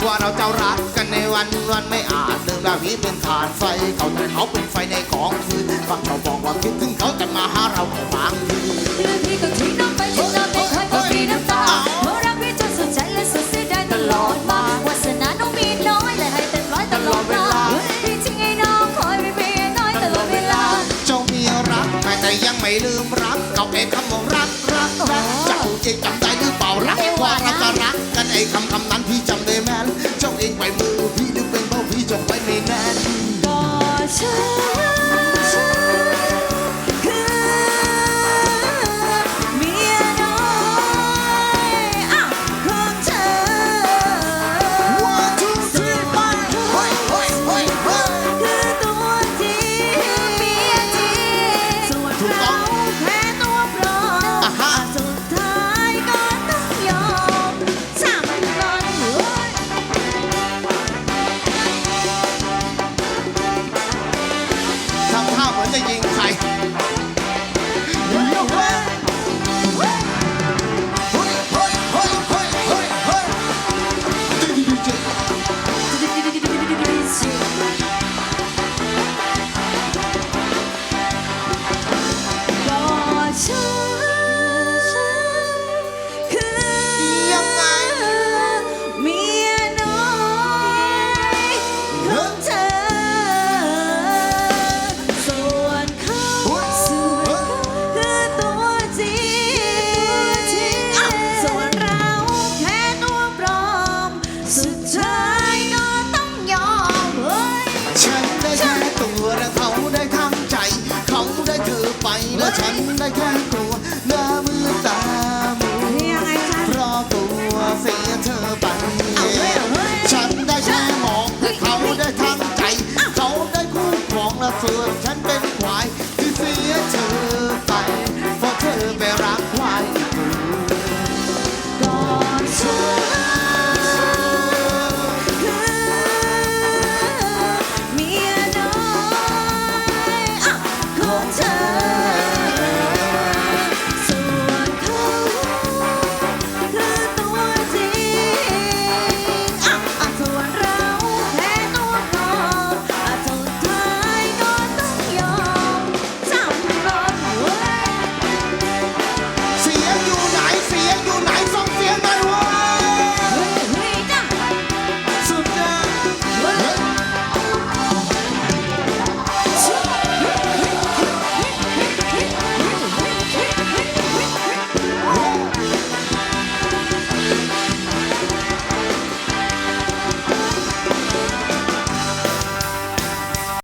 กลัวเราจะรักกันในวันวันไม่อาจลืมดาวีเป็นฐานไฟเขาแต่เขาเป็นไฟในกองฟืนฟังเขาบอกว่าคิดถึงเขาแต่มาหาเราแค่บางทีเรื่องพี่ก็ทิ้งน้องไปที่น้ำไม่เคยพอมีน้ำตาเพราะรักพี่จนสุดใจและสุดเสียดายตลอดมาวาสนาน้องมีน้อยและให้เต็มร้อยตลอดเวลาพี่ทิ้งให้น้องคอยไม่มีน้อยตลอดเวลาเจ้ามีรักแต่ยังไม่ลืมรักเขาเองคำว่ารักรักรักเจ้าเองจำได้หรือเปล่ารักว่ารักก็รักกันไอ้คำคำนั้นพี่จำ จะยิงใคร love.